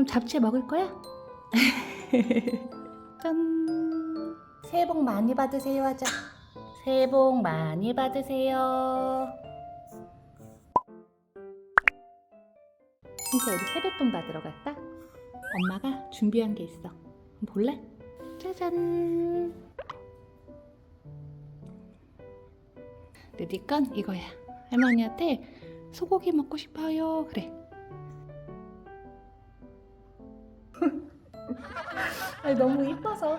그럼 잡채 먹을 거야? 짠. 새해 복 많이 받으세요 하자. 새해 복 많이 받으세요. 이제 우리 세뱃돈 받으러 갈까? 엄마가 준비한 게 있어. 볼래? 짜잔. 느디 건 이거야. 할머니한테 소고기 먹고 싶어요. 그래. 아니, 너무 이뻐서.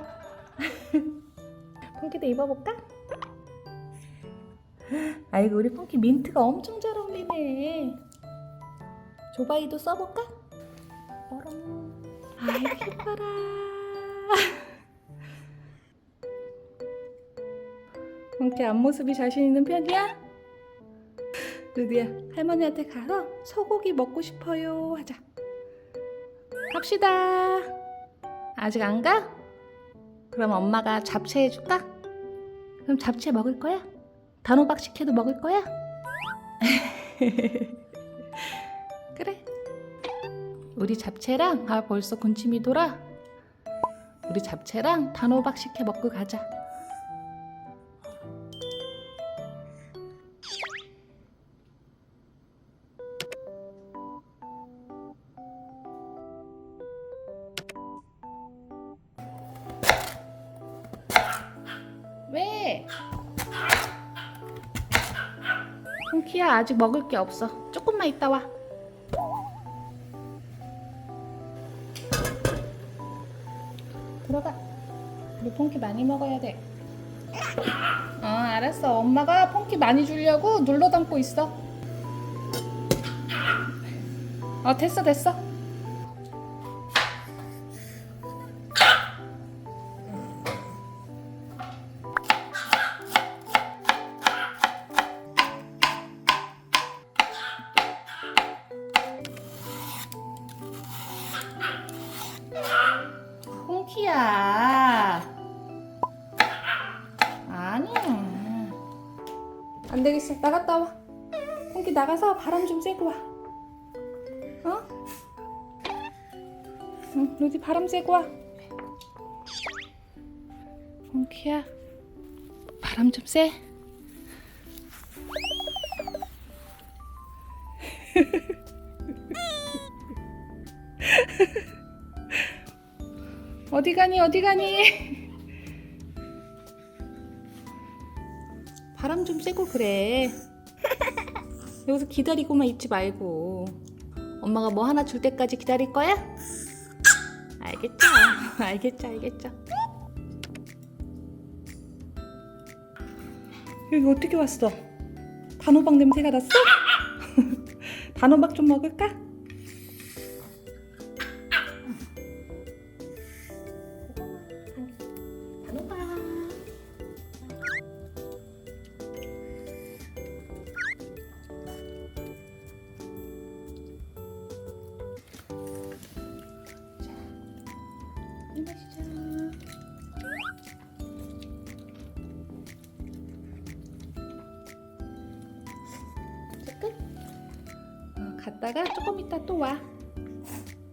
펑키도 입어볼까? 아이고 우리 펑키 민트가 엄청 잘 어울리네. 조바이도 써볼까? 뽀롱. 아이고 예뻐라. 펑키 앞모습이 자신 있는 편이야? 루디야 할머니한테 가서 소고기 먹고 싶어요 하자. 갑시다. 아직 안 가? 그럼 엄마가 잡채 해줄까? 그럼 잡채 먹을 거야? 단호박 식혜도 먹을 거야? 그래. 우리 잡채랑 아 벌써 군침이 돌아. 우리 잡채랑 단호박 식혜 먹고 가자. 왜? 펑키야 아직 먹을 게 없어. 조금만 있다 와. 들어가. 우리 펑키 많이 먹어야 돼. 어 알았어. 엄마가 펑키 많이 주려고 눌러 담고 있어. 어 됐어 됐어. 안 되겠어. 나갔다 와. 펑키 나가서 바람 좀 쐬고 와. 어? 응, 루디 바람 쐬고 와. 펑키야. 바람 좀 쐬. 어디 가니 어디 가니 쐬고 그래 여기서 기다리고만 있지 말고 엄마가 뭐 하나 줄 때까지 기다릴 거야? 알겠죠 알겠죠 알겠죠 여기 어떻게 왔어? 단호박 냄새가 났어? 단호박 좀 먹을까? 이 마시자. 자, 끝. 어, 갔다가 조금 이따 또 와.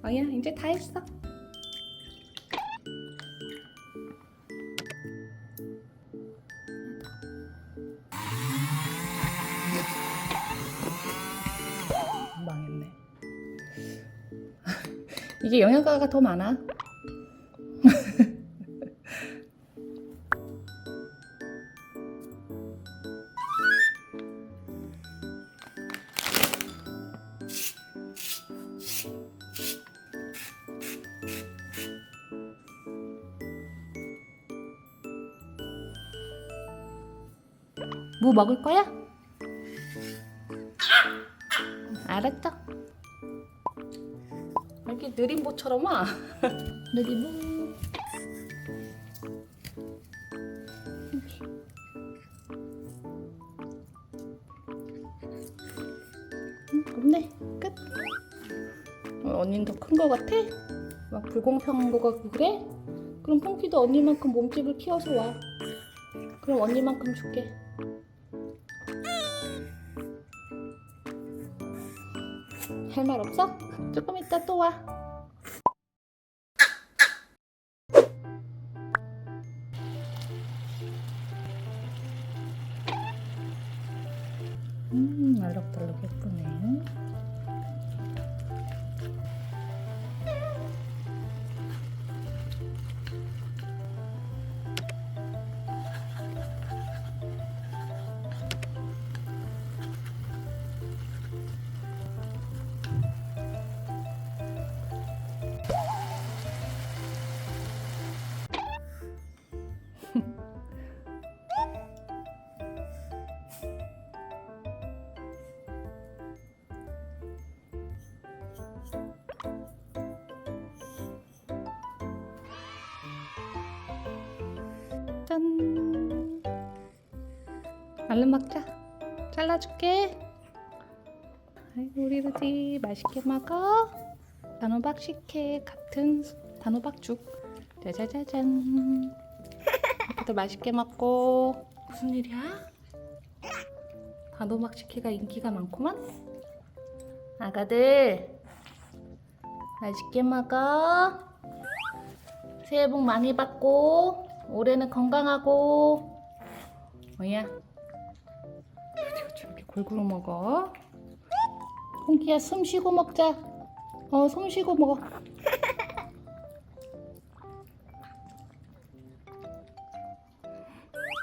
어야, 이제 다 했어. 망했네. 이게 영양가가 더 많아. 무 먹을 거야? 알았죠? 이렇게 느림보처럼 와. 느림보. 응, 없네. 끝. 어, 언니는 더큰 거 같아? 막 불공평한 거 같고 그래? 그럼 펑키도 언니만큼 몸집을 키워서 와. 그럼 언니만큼 줄게. 별말 없어? 조금 이따 또 와. 음, 알록달록했군. 짠. 얼른 먹자. 잘라줄게. 아이고 우리 루디 맛있게 먹어. 단호박 식혜 같은 단호박죽. 짜자자잔. 이렇게도 맛있게 먹고. 무슨 일이야? 단호박 식혜가 인기가 많구만. 아가들 맛있게 먹어. 새해 복 많이 받고 올해는 건강하고 뭐야? 저렇게 골고루 먹어? 홍키야 숨 쉬고 먹자. 어, 숨 쉬고 먹어.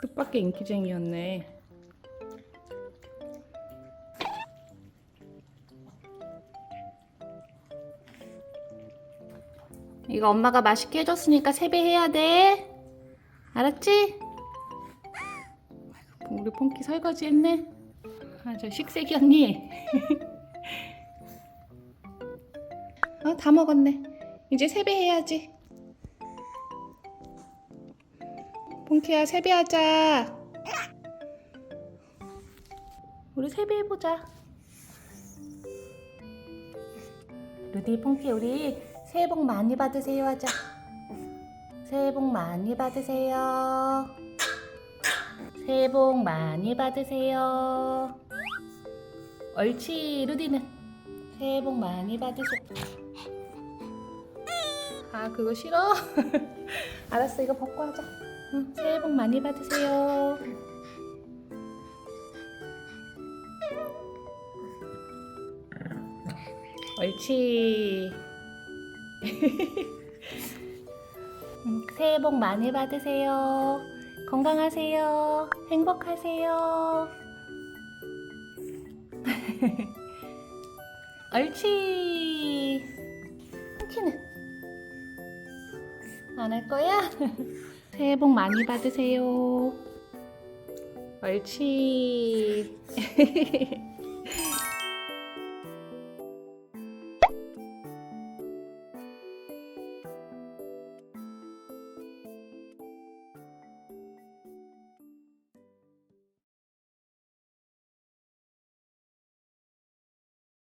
뜻밖의 인기쟁이였네. 이거 엄마가 맛있게 해줬으니까 세배해야 돼. 알았지? 우리 폰키 설거지 했네. 아, 저 식세기 언니. 어, 다 먹었네. 이제 세배해야지. 폰키야, 세배하자. 우리 세배해보자. 루디, 폰키, 우리 새해 복 많이 받으세요 하자. 새해 복 많이 받으세요. 새해 복 많이 받으세요. 옳지, 루디는 새해 복 많이 받으세요. 아, 그거 싫어? 알았어, 이거 벗고 하자. 응, 새해 복 많이 받으세요. 옳지. 음, 새해 복 많이 받으세요. 건강하세요. 행복하세요. 옳지. 키는 안 할 거야? 새해 복 많이 받으세요. 옳지.